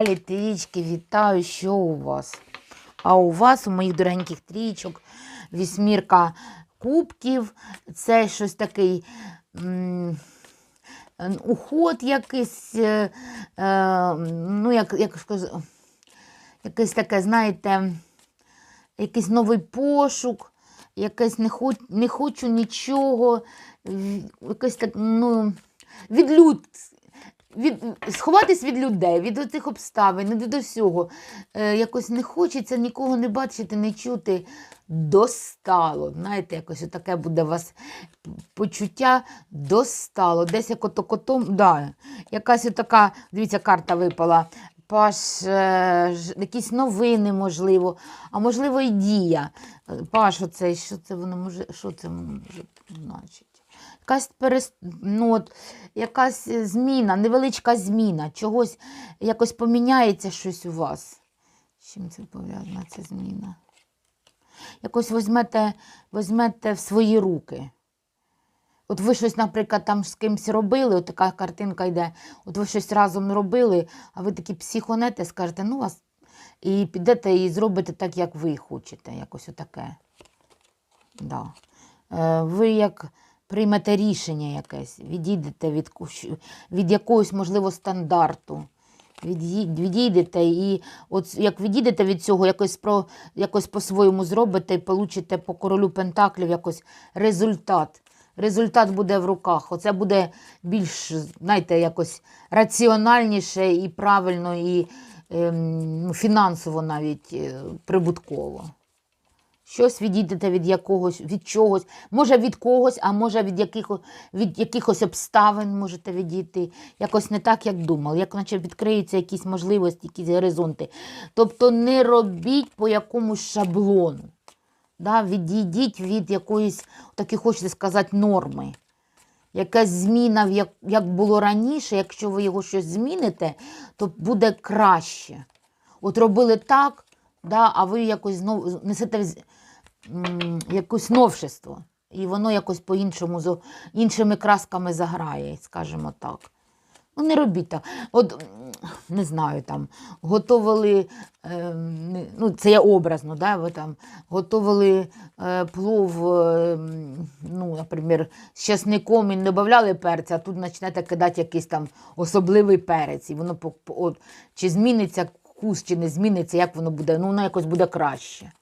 Далі трічки, вітаю, що у вас? А у вас, у моїх дорогеньких трічок, вісьмірка кубків, це щось такий уход якийсь, е, е, ну, як, як сказати, якесь таке, знаєте, якийсь новий пошук, якесь не, хоч, не хочу нічого, якесь так, ну, від люд, від, сховатись від людей, від цих обставин, від усього. Е, якось не хочеться нікого не бачити, не чути. Достало. Знаєте, якось таке буде у вас почуття достало. Десь як ото котом, да, якась така, дивіться, карта випала. Паш, е, якісь новини, можливо, а можливо, і дія. Е, Паш, оцей, що це воно може, що це може значить? Якась перес... ну, от, якась зміна, невеличка зміна, чогось якось поміняється щось у вас. З чим це пов'язана ця зміна? Якось візьмете, візьмете в свої руки. От ви щось, наприклад, там з кимось робили, от така картинка йде, от ви щось разом робили, а ви такі психонете, скажете, ну вас, і підете і зробите так, як ви хочете, якось отаке. Да. Е, ви як приймете рішення якесь, відійдете від, від якогось, можливо, стандарту. Відійдете і от як відійдете від цього, якось, про, якось по-своєму зробите і получите по королю Пентаклів якось результат. Результат буде в руках. Оце буде більш, знаєте, якось раціональніше і правильно, і ем, фінансово навіть е, прибутково. Щось відійдете від якогось, від чогось, може від когось, а може від, якихось, від якихось обставин можете відійти. Якось не так, як думали, як наче відкриються якісь можливості, якісь горизонти. Тобто не робіть по якомусь шаблону. Да? Відійдіть від якоїсь, так і хочеться сказати, норми. Якась зміна, як, як було раніше, якщо ви його щось зміните, то буде краще. От робили так, да, а ви якось знов несете якесь новшество. І воно якось по-іншому, зо- іншими красками заграє, скажімо так. Ну, не робіть так. От, не знаю, там, готували, е, ну, це я образно, да, ви там готували е, плов, е, ну, наприклад, з часником і не додавали перця, а тут почнете кидати якийсь там особливий перець. І воно от, чи зміниться вкус, чи не зміниться, як воно буде, ну, воно якось буде краще.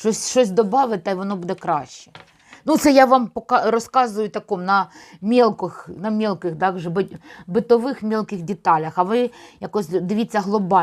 Щось, щось додати, і воно буде краще. Ну, це я вам пока розказую таком на мілких, на мілких, так, же битових мілких деталях, а ви якось дивіться глобально.